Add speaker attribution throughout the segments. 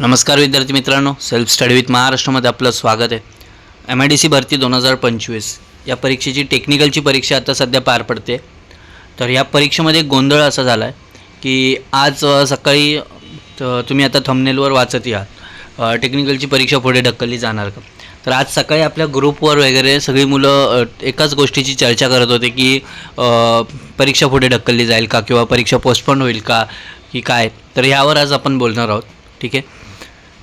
Speaker 1: नमस्कार विद्यार्थी मित्रांनो सेल्फ स्टडी विथ महाराष्ट्रामध्ये आपलं स्वागत आहे. एम आय डी सी भरती दोन हजार पंचवीस. या परीक्षेची टेक्निकलची परीक्षा आता सध्या पार पडते. तर या परीक्षेमध्ये गोंधळ असा झाला आहे की आज सकाळी त- तुम्ही आता थंबनेलवर वाचत या. टेक्निकलची परीक्षा पुढे ढकलली जाणार का? तर आज सकाळी आपल्या ग्रुपवर वगैरे सगळी मुलं एकाच गोष्टीची चर्चा करत होते की परीक्षा पुढे ढकलली जाईल का किंवा परीक्षा पोस्टपोन होईल का की काय? तर यावर आज आपण बोलणार आहोत. ठीक आहे?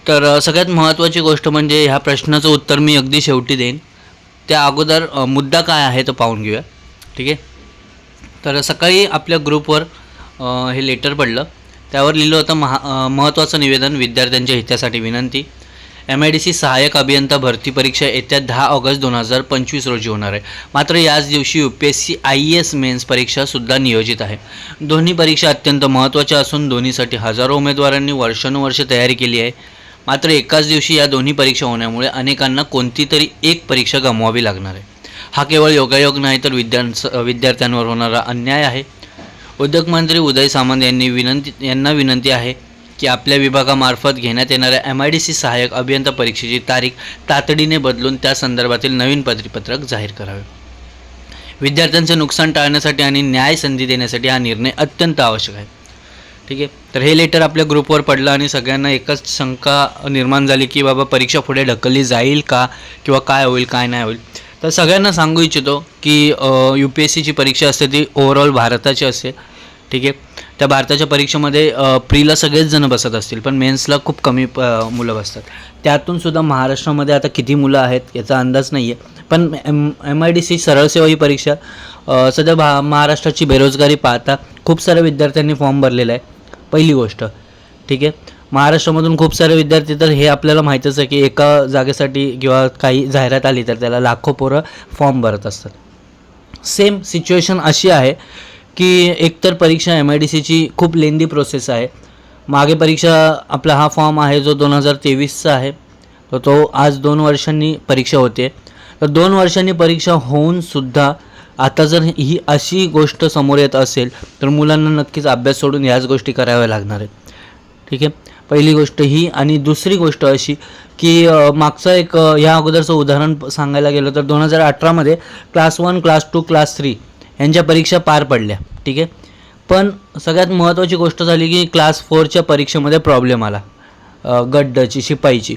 Speaker 1: तर सगळ्यात महत्त्वाची गोष्ट म्हणजे ह्या प्रश्नाचं उत्तर मी अगदी शेवटी देईन. त्या अगोदर मुद्दा काय आहे तो पाहून घेऊया. ठीक आहे? तर सकाळी आपल्या ग्रुपवर हे लेटर पडलं. त्यावर लिहिलं होतं महा महत्त्वाचं निवेदन विद्यार्थ्यांच्या हितासाठी विनंती. एम आय डी सी सहाय्यक अभियंता भरती परीक्षा येत्या दहा ऑगस्ट दोन हजार पंचवीस रोजी होणार आहे. मात्र याच दिवशी U P S C I E S mains परीक्षासुद्धा नियोजित आहे. दोन्ही परीक्षा अत्यंत महत्त्वाच्या असून दोन्हीसाठी हजारो उमेदवारांनी वर्षानुवर्ष तयारी केली आहे. मात्र एकाच दिवशी या दोन्ही परीक्षा होण्यामुळे अनेकांना कोणती तरी एक परीक्षा गमवावी लागणार आहे. हा केवळ योगायोग नाही तर विद्यार्थ्यांस विद्यार्थ्यांवर होणारा अन्याय आहे. उद्योगमंत्री उदय सामंत यांनी विनंती यांना विनंती आहे की आपल्या विभागामार्फत घेण्यात येणाऱ्या एम आय डी सी सहाय्यक अभियंता परीक्षेची तारीख तातडीने बदलून त्या संदर्भातील नवीन परिपत्रक जाहीर करावे. विद्यार्थ्यांचे नुकसान टाळण्यासाठी आणि न्याय संधी देण्यासाठी हा निर्णय अत्यंत आवश्यक आहे. ठीक आहे? तर हे लेटर आपल्या ग्रुपवर पडलं आणि सगळ्यांना एकच शंका निर्माण झाली की बाबा परीक्षा पुढे ढकलली जाईल का? किंवा काय होईल काय नाही होईल? तर सगळ्यांना सांगू इच्छितो की यू पी एस सीची परीक्षा असते ती ओव्हरऑल भारताची असते. ठीक आहे? त्या भारताच्या परीक्षेमध्ये प्रीला सगळेच जण बसत असतील पण मेन्सला खूप कमी प मुलं बसतात. त्यातून सुद्धा महाराष्ट्रामध्ये आता किती मुलं आहेत याचा अंदाज नाही आहे पण M M I D C सरळ सेवा ही परीक्षा सध्या भा महाराष्ट्राची बेरोजगारी पाहता खूप साऱ्या विद्यार्थ्यांनी फॉर्म भरलेला आहे. पहिली गोष्ट. ठीक आहे? महाराष्ट्रामधून खूप सारे विद्यार्थी तर हे आपल्याला माहीतच आहे की एका जागेसाठी किंवा काही जाहिरात आली तर त्याला लाखो पोरं फॉर्म भरत असतात. सेम सिच्युएशन अशी आहे की एकतर परीक्षा एम आय डी सीची खूप लेंदी प्रोसेस आहे. मागे परीक्षा आपला हा फॉर्म आहे जो दोन हजार तेवीसचा आहे. तर तो आज दोन वर्षांनी परीक्षा होते. तर दोन वर्षांनी परीक्षा होऊन सुद्धा आता जर ही अशी गोष्ट समोर येत असेल तर मुलांना नक्कीच अभ्यास सोडून ह्याच गोष्टी कराव्या लागणार आहेत. ठीक आहे? पहिली गोष्ट ही आणि दुसरी गोष्ट अशी की मागचं एक ह्या या अगोदरचं उदाहरण सांगायला गेलं तर दोन हजार अठरामध्ये class one class two class three यांच्या परीक्षा पार पडल्या. ठीक आहे? पण सगळ्यात महत्त्वाची गोष्ट झाली की क्लास फोरच्या परीक्षेमध्ये प्रॉब्लेम आला. गड्डची शिपाईची.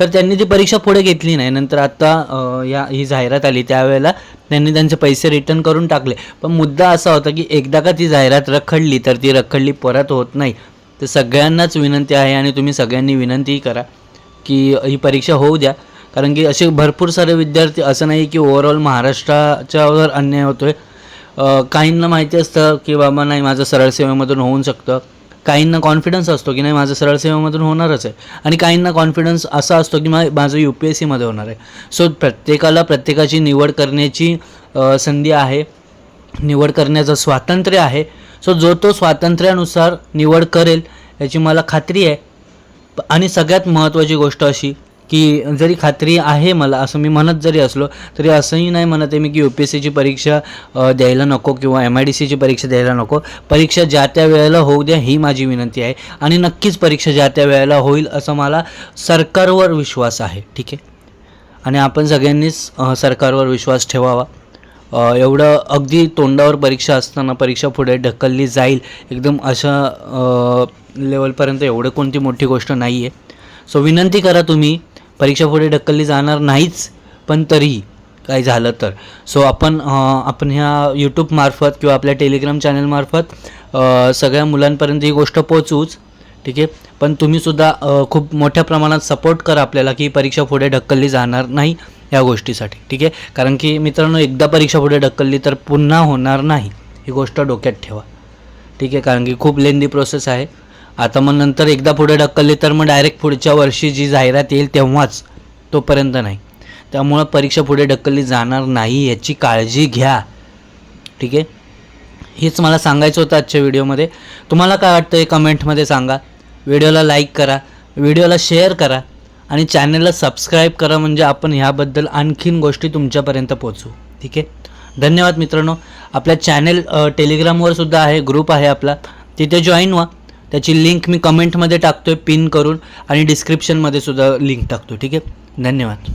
Speaker 1: तर त्यांनी ती परीक्षा पुढे घेतली नाही. नंतर आता या ही जाहिरात आली. त्यावेळेला त्यांनी त्यांचे पैसे रिटर्न करून टाकले. पण मुद्दा असा होता की एकदा का ती जाहिरात रखडली तर ती रखडली परत होत नाही. तर सगळ्यांनाच विनंती आहे आणि तुम्ही सगळ्यांनी विनंतीही करा की ही परीक्षा होऊ द्या. कारण की असे भरपूर सारे विद्यार्थी असं नाही की ओव्हरऑल महाराष्ट्राच्यावर अन्याय होतो आहे काहींना माहिती असतं की बाबा नाही माझं सरळ सेवेमधून होऊन शकतं. काहींना कॉन्फिडन्स असतो की नाही माझं सरळ सेवेमधून होणारच आहे. आणि काहींना कॉन्फिडन्स असा असतो की मा माझं यू पी एस सीमध्ये होणार आहे. सो प्रत्येकाला प्रत्येकाची निवड करण्याची संधी आहे. निवड करण्याचं स्वातंत्र्य आहे. सो जो तो स्वातंत्र्यानुसार निवड करेल याची मला खात्री आहे. आणि सगळ्यात महत्त्वाची गोष्ट अशी की जरी खात्री आहे मला असं मी म्हणत जरी असलो तरी असंही नाही म्हणत आहे मी की यू पी एस सीची परीक्षा द्यायला नको किंवा एम आय डी सीची परीक्षा द्यायला नको. परीक्षा ज्या त्या वेळेला होऊ द्या ही माझी विनंती आहे आणि नक्कीच परीक्षा ज्या त्या वेळेला होईल असं मला सरकारवर विश्वास आहे. ठीक आहे? आणि आपण सगळ्यांनीच सरकारवर विश्वास ठेवावा. एवढं अगदी तोंडावर परीक्षा असताना परीक्षा पुढे ढकलली जाईल एकदम अशा लेवलपर्यंत एवढं कोणती मोठी गोष्ट नाही आहे सो विनंती करा तुम्ही परीक्षा पुढे ढकलली जाणार नाहीच पण तरीही काही झालं तर. सो आपण आपण ह्या यूट्यूबमार्फत किंवा आपल्या टेलिग्राम चॅनलमार्फत सगळ्या मुलांपर्यंत ही गोष्ट पोचूच ठीक आहे? पण तुम्हीसुद्धा खूप मोठ्या प्रमाणात सपोर्ट करा आपल्याला की परीक्षा पुढे ढकलली जाणार नाही या गोष्टीसाठी ठीक आहे? कारण की मित्रांनो एकदा परीक्षा पुढे ढकलली तर पुन्हा होणार नाही ही गोष्ट डोक्यात ठेवा ठीक आहे? कारण की खूप लेंदी प्रोसेस आहे. आता मग नंतर एकदा पुढे ढकलली तर मग डायरेक्ट पुढच्या वर्षी जी जाहिरात येईल तेव्हाच तोपर्यंत नाही. त्यामुळं परीक्षा पुढे ढकलली जाणार नाही याची काळजी घ्या. ठीक आहे? हेच मला सांगायचं होतं आजच्या व्हिडिओमध्ये. तुम्हाला काय वाटतं हे कमेंटमध्ये सांगा. व्हिडिओला लाईक करा व्हिडिओला शेअर करा आणि चॅनलला सबस्क्राईब करा म्हणजे आपण ह्याबद्दल आणखीन गोष्टी तुमच्यापर्यंत पोचू ठीक आहे? धन्यवाद मित्रांनो. आपल्या चॅनल टेलिग्रामवर सुद्धा आहे ग्रुप आहे आपला. तिथे जॉईन व्हा. त्याची लिंक मी कमेंटमध्ये टाकतो आहे पिन करून आणि डिस्क्रिप्शनमध्ये सुद्धा लिंक टाकतो ठीक आहे? धन्यवाद.